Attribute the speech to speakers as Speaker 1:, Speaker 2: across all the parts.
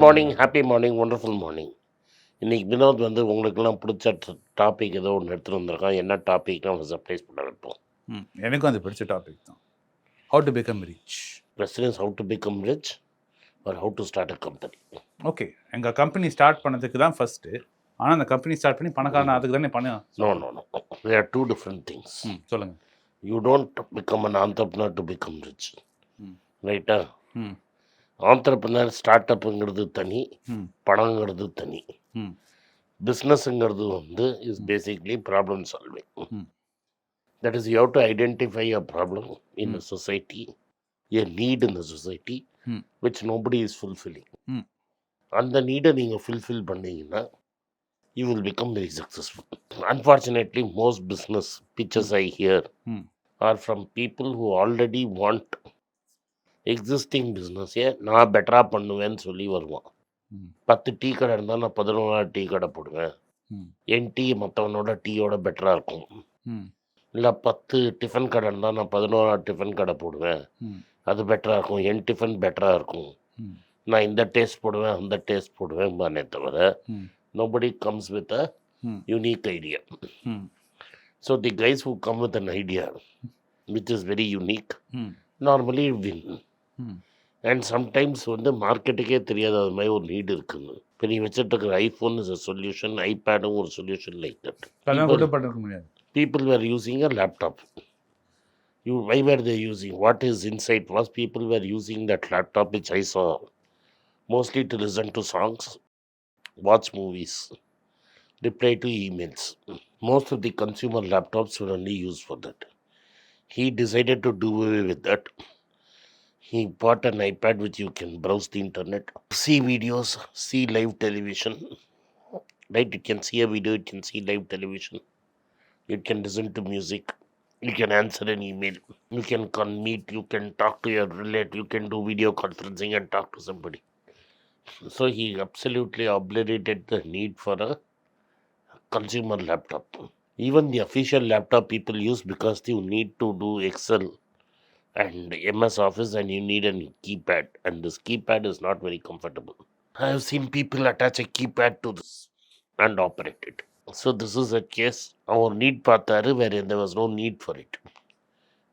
Speaker 1: Good morning happy morning wonderful morning இன்னைக்கு வினோத் வந்து உங்களுக்கெல்லாம் பிடிச்ச டாபிக் ஏதோ ஒன்று எடுத்துகிட்டு வந்திருக்கான். என்ன டாபிக்னு அவனை சர்ப்ரைஸ் பண்ண வைப்போம்.
Speaker 2: ம் எனக்கும் அது பிடிச்ச டாபிக் தான். How to become rich
Speaker 1: presidents how to become rich or how to start a company
Speaker 2: okay எங்கள் கம்பெனி ஸ்டார்ட் பண்ணதுக்கு தான் ஃபஸ்ட்டு ஆனால் அந்த கம்பெனி ஸ்டார்ட் பண்ணி பணக்காரன் அதுக்கு தானே பண்ண
Speaker 1: no no no they are two different
Speaker 2: things சொல்லுங்கள்
Speaker 1: you don't become an entrepreneur to become
Speaker 2: rich.
Speaker 1: ரைட்டா ஆண்டர்பனர் ஸ்டார்ட் அப்புங்கிறது தனி பணங்கிறது தனி. பிஸ்னஸ்ங்கிறது வந்து
Speaker 2: is
Speaker 1: basically problem solving. That is you to identify a problem in a society a need in
Speaker 2: the
Speaker 1: society. Which nobody is
Speaker 2: fulfilling.
Speaker 1: அந்த நீடை நீங்கள் ஃபுல்ஃபில் பண்ணீங்கன்னா you will become very successful unfortunately most business pictures I
Speaker 2: hear.
Speaker 1: Or from people who already want existing பிஸ்னஸே நான் பெட்டராக பண்ணுவேன்னு சொல்லி வருவான். பத்து டீ கடை இருந்தால் நான் பதினோராவது டீ கடை போடுவேன். என் டீ மற்றவனோட டீயோட பெட்டராக இருக்கும். இல்லை பத்து டிஃபன் கடை இருந்தால் நான் பதினோராவது டிஃபன் கடை போடுவேன். அது பெட்டராக இருக்கும். என் டிஃபன் பெட்டராக இருக்கும். நான் இந்த டேஸ்ட் போடுவேன் அந்த டேஸ்ட் போடுவேன் பானே தவிர
Speaker 2: nobody
Speaker 1: comes with
Speaker 2: a
Speaker 1: unique idea so the guys who come with an idea which is
Speaker 2: very
Speaker 1: unique normally
Speaker 2: win
Speaker 1: and sometimes வந்து மார்க்கெட்டுக்கே தெரியாத அது மாதிரி ஒரு நீடு இருக்குங்க இப்போ நீ வச்சுட்டு இருக்கிற ஐஃபோன் இஸ் அ சொல்யூஷன் ஐபேடும் ஒரு
Speaker 2: solution like that
Speaker 1: people were using a laptop. You, why were they using? What is insight was people were using that laptop, which I saw mostly to listen to songs, watch movies, reply to emails. Most of the consumer laptops were only used for that. He decided to do away with that. He bought an iPad which you can browse the internet, see videos, see live television. Right? You can see a video, you can see live television. You can listen to music. You can answer an email. You can con- meet you can talk to your relative you can do video conferencing and talk to somebody. So he absolutely obliterated the need for a consumer laptop. Even the official laptop people use because you need to do excel and ms office and you need a keypad and this keypad is not very comfortable i have seen people attach a keypad to this and operate it so this is a case our need பார்த்தாரு வேறு எந்த was no need for it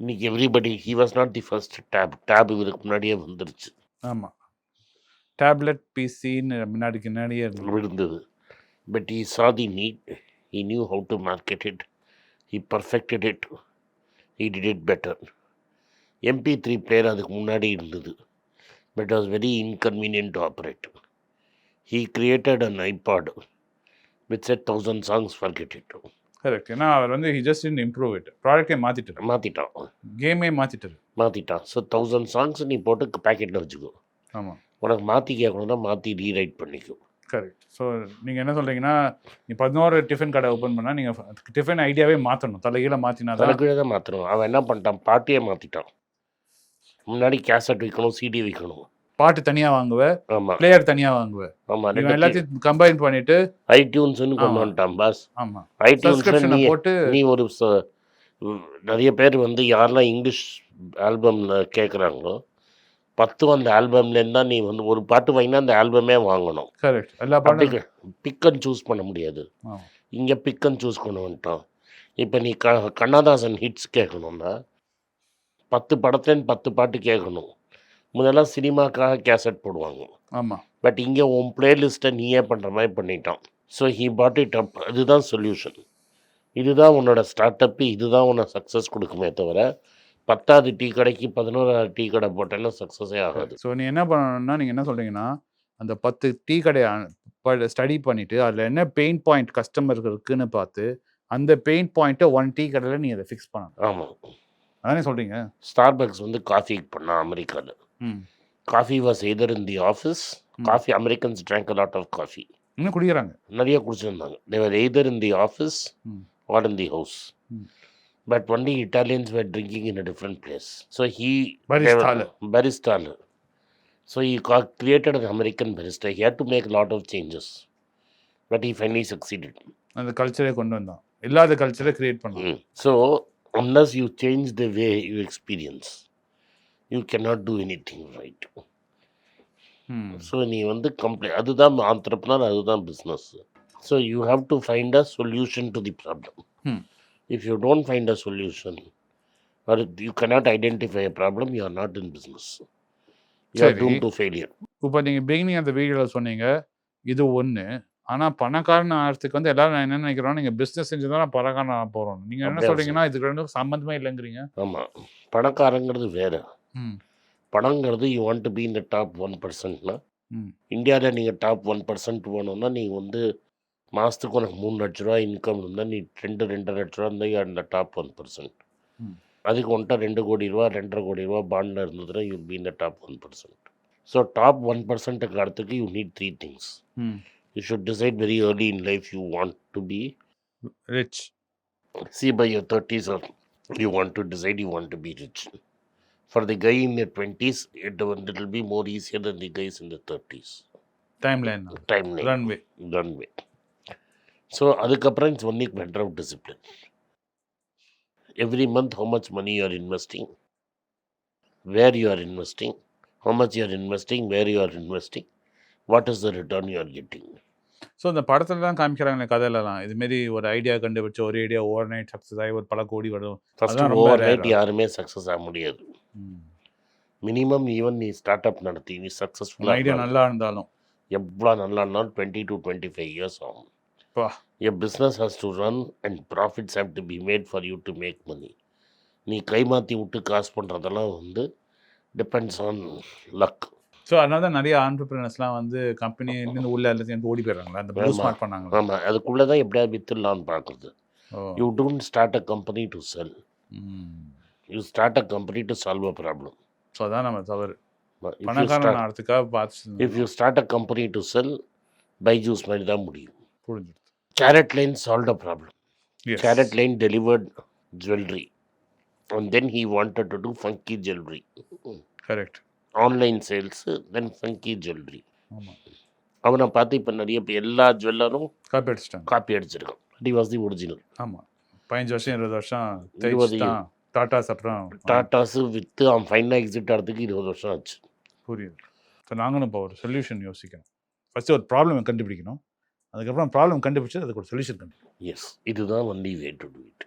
Speaker 1: இன்னைக்கு everybody he was not the first tab tab இவருக்கு முன்னாடியே வந்துருச்சு
Speaker 2: ஆமாம் tablet பிசின்னு முன்னாடிக்கு முன்னாடியே இருந்தது
Speaker 1: but he saw the need he knew how to market it he perfected it he did it better MP three player அதுக்கு முன்னாடி இருந்தது. But was very inconvenient to operate he created an iPod with set thousand songs forget it
Speaker 2: correct ஏன்னா அவர் வந்து he just in improve it ப்ராடக்டே மாற்றிட்டார்
Speaker 1: மாற்றிட்டான்
Speaker 2: கேமே மாற்றிட்டார்
Speaker 1: மாற்றிட்டான் ஸோ தௌசண்ட் சாங்ஸ் நீ போட்டு பேக்கெட்டில் வச்சுக்கோ.
Speaker 2: ஆமாம்
Speaker 1: உனக்கு மாற்றி கேட்கணும்னா மாற்றி ரீரைட் பண்ணிக்கோ.
Speaker 2: கரெக்ட் ஸோ நீங்கள் என்ன சொல்கிறீங்கன்னா நீ பதினோரு டிஃபன் கடை ஓப்பன் பண்ணால் நீங்கள் டிஃபன் ஐடியாவே மாற்றணும் தலைகீழ மாற்றினா தான்.
Speaker 1: தலைக்கீழே தான் மாற்றணும் அவன் என்ன பண்ணிட்டான்? பாட்டியே மாற்றிட்டான் முன்னாடி கேசட் வைக்கணும் சிடி வைக்கணும்.
Speaker 2: பாட்டு தனியாக வாங்குவேன்
Speaker 1: ஆமாம்
Speaker 2: பிளேயர் தனியாக வாங்குவேன்
Speaker 1: ஆமாம்
Speaker 2: இவன் எல்லாத்தையும் கம்பைன் பண்ணிட்டு
Speaker 1: ஐடியூன்ஸ்னு கொண்டு
Speaker 2: ஆமா.
Speaker 1: வந்துட்டான் பாஸ். ஐடியூன்ஸில்
Speaker 2: சப்ஸ்கிரிப்ஷனை
Speaker 1: நீ
Speaker 2: போட்டு
Speaker 1: நீ ஒரு நிறைய பேர் வந்து யாரெல்லாம் இங்கிலீஷ் ஆல்பமில் கேட்குறாங்களோ பத்து அந்த ஆல்பம்லேருந்து தான் நீ வந்து ஒரு பாட்டு வாங்கினா அந்த ஆல்பமே வாங்கணும்.
Speaker 2: கரெக்ட் எல்லா பாட்டும்
Speaker 1: பிக் அண்ட் சூஸ் பண்ண முடியாது.
Speaker 2: ஆமா.
Speaker 1: இங்கே பிக் அண்ட் சூஸ் கொண்டு வந்துட்டான். இப்போ நீ க கண்ணதாசன் ஹிட்ஸ் கேட்கணும்னா பத்து படத்துலேருந்து பத்து பாட்டு கேட்கணும். முதல்ல சினிமாக்காக கேசட் போடுவாங்க.
Speaker 2: ஆமாம்
Speaker 1: பட் இங்கே உன் பிளேலிஸ்ட்டை நீயே பண்ணுற மாதிரி பண்ணிட்டான். So he put it up இதுதான் சொல்யூஷன் இதுதான் உன்னோட ஸ்டார்ட் அப்பு இதுதான் உன்னை சக்ஸஸ் கொடுக்குமே தவிர பத்தாவது டீ கடைக்கு பதினோராவது டீ கடை போட்டேன்னா சக்ஸஸே ஆகாது.
Speaker 2: ஸோ நீ என்ன பண்ணணும்னா நீங்கள் என்ன சொல்கிறீங்கன்னா அந்த பத்து டீ கடையை ஸ்டடி பண்ணிவிட்டு அதில் என்ன பெயின் பாயிண்ட் கஸ்டமருக்கு இருக்குன்னு பார்த்து அந்த பெயின் பாயிண்ட்டை ஒன் டீ கடையில் நீ அதை ஃபிக்ஸ் பண்ணணும்.
Speaker 1: ஆமாம்
Speaker 2: அதானே சொல்கிறீங்க
Speaker 1: ஸ்டார்பக்ஸ் வந்து காஃபி பண்ணான் அமெரிக்காவில் coffee was either in the
Speaker 2: office.
Speaker 1: Coffee Americans drank lot of coffee
Speaker 2: இன்னும் குடிக்கிறாங்க.
Speaker 1: நிறைய குடிச்சிருந்தாங்க. They were either
Speaker 2: in
Speaker 1: the office. Or in
Speaker 2: the
Speaker 1: house. But only Italians were drinking in a different place so
Speaker 2: he.
Speaker 1: பரிஸ்டால் so he created an American barista he had to make lot of changes but he finally succeeded
Speaker 2: அந்த கல்ச்சரே கொண்டு வந்தான். இல்லாத கல்ச்சரை create பண்ணலாம்.
Speaker 1: So unless you change the way you experience you cannot do anything right. So நீ வந்து கம்ப்ளீ அதுதான் ஆண்டர்பனர் அதுதான் business so you have to find a solution to the problem
Speaker 2: Hmm.
Speaker 1: If you don't find a solution or you cannot identify a problem you are not in business you
Speaker 2: are.
Speaker 1: Doom to failure
Speaker 2: இப்போ நீங்கள் beginning அந்த வீடியோவில் சொன்னீங்க இது ஒன்று ஆனால் பணக்காரன் ஆகிறதுக்கு வந்து எல்லாரும் என்ன நினைக்கிறோம் நீங்கள் பிஸ்னஸ் செஞ்சு தான் பணக்காரன் ஆக போகிறோம் நீங்கள் என்ன
Speaker 1: அப்படியா
Speaker 2: சொல்கிறீங்கன்னா இதுக்கு ரெண்டும் சம்மந்தமே இல்லைங்கிறீங்க.
Speaker 1: ஆமாம் பணக்காரங்கிறது வேறு. பணங்கிறது யூ வாண்ட் டு பி இந்த டாப் ஒன் பர்சன்ட்னா இந்தியாவில் நீங்கள் டாப் ஒன் பர்சன்ட் போகணுன்னா நீங்கள் வந்து மாதத்துக்கு உனக்கு மூணு லட்ச ரூபா இன்கம் இருந்தால் நீ ரெண்டு ரெண்டரை லட்ச ரூபா இருந்தால் அந்த டாப் ஒன் பர்சன்ட். அதுக்கு வந்துட்டு ரெண்டு கோடி ரூபா ரெண்டரை கோடி ரூபா பாண்டில் இருந்ததுன்னா யூ பி இந்த top one percent so top one பர்சன்ட்டுக்கு அடுத்துக்கு you need three things
Speaker 2: hmm
Speaker 1: you should decide very early in life you want to be
Speaker 2: rich
Speaker 1: see by your 30s or you want to decide you want to be rich for the guy in your 20s it will, it will be more easier than the guys in the 30s
Speaker 2: time line
Speaker 1: time line
Speaker 2: runway
Speaker 1: runway so அதுக்கப்புறம் it's only matter of discipline every month how much money you are investing where you are investing how much you are investing where you What is the return you are getting?
Speaker 2: So இந்த படத்துல தான் காமிக்கிறாங்களே கதையிலலாம் இதுமாரி ஒரு idea கண்டுபிடிச்சு ஒரு idea over night success ஆகி ஒரு பல கோடி வரும். ரொம்ப
Speaker 1: ஓவர் நைட். யாருமே சக்ஸஸ் ஆக முடியாது. மினிமம் ஈவன் நீ ஸ்டார்ட் அப் நடத்தி நீ
Speaker 2: உங்க
Speaker 1: சக்ஸஸ்ஃபுல்லாக
Speaker 2: ஐடியா நல்லா இருந்தாலும்.
Speaker 1: எவ்வளோ நல்லா இருந்தாலும் twenty to twenty five years ஆகும். A business has to run and profits have to be made for you to make money நீ கை மாற்றி விட்டு காசு பண்ணுறதெல்லாம் வந்து டிபெண்ட்ஸ் ஆன் லக்
Speaker 2: ஸோ அதனால தான் நிறைய ஆண்டர்பிரினர்ஸ்லாம் வந்து கம்பெனி இருந்து உள்ள எல்லாத்தையும் ஓடி போயிடுறாங்களா? அந்த ப்ளூ. ஸ்மார்ட் பண்ணாங்க
Speaker 1: ஆமாம் அதுக்குள்ளே தான் எப்படியாவது வித்துடலான்னு பார்க்குறது. You don't start a company to
Speaker 2: sell
Speaker 1: you start a company to solve a problem
Speaker 2: so அதான் நம்ம தவறு. பணக்காரன் ஆகிறதுக்காக பார்த்து
Speaker 1: if you start a company to sell Byju's மாதிரி தான் முடியும்.
Speaker 2: புரிஞ்சுது.
Speaker 1: Carat Lane solve a
Speaker 2: problem.
Speaker 1: Carrot Lane delivered jewelry, and then he wanted to do funky jewelry, correct sales, then funky jewelry.
Speaker 2: ஆமாம்
Speaker 1: அவனை பார்த்து இப்போ நிறைய பேர் எல்லா ஜுவல்லரும்
Speaker 2: காப்பி அடிச்சிட்டாங்க.
Speaker 1: காப்பி அடிச்சிருக்கான் டி வாஸ் தி ஒரிஜினல்
Speaker 2: ஆமாம் பதினஞ்சு வருஷம் இருபது வருஷம்
Speaker 1: இருபது
Speaker 2: டாட்டாஸ் அப்புறம்
Speaker 1: டாட்டாஸு விற்று அவன் ஃபைனலாக எக்ஸிட் ஆகிறதுக்கு இருபது வருஷம் ஆச்சு.
Speaker 2: புரியுது. ஸோ நாங்களும் இப்போ ஒரு சொல்யூஷன் யோசிக்கணும் ஃபஸ்ட்டு ஒரு ப்ராப்ளம் கண்டுபிடிக்கணும். அதுக்கப்புறம் ப்ராப்ளம் கண்டுபிடிச்சு அதுக்கு ஒரு சொல்யூஷன் கண்டுபிடிக்கணும்.
Speaker 1: எஸ் இதுதான் only way to do it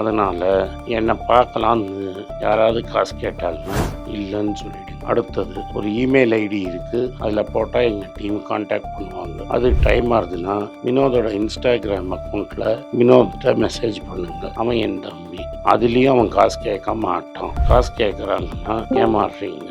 Speaker 1: அதனால் என்னை பார்க்கலான்னு யாராவது காசு கேட்டாங்கன்னா இல்லைன்னு சொல்லிடு அடுத்தது ஒரு இமெயில் ஐடி இருக்குது அதில் போட்டால் எங்கள் டீம் காண்டாக்ட் பண்ணுவாங்க. அது டைம் ஆகுதுன்னா வினோதோட இன்ஸ்டாகிராம் அக்கௌண்ட்டில் வினோத்கிட்ட மெசேஜ் பண்ணுங்க. அவன் என் தம்பி. அதுலேயும் அவன் காசு கேட்க மாட்டான். காசு கேட்குறாங்கன்னா ஏமாறுறீங்க.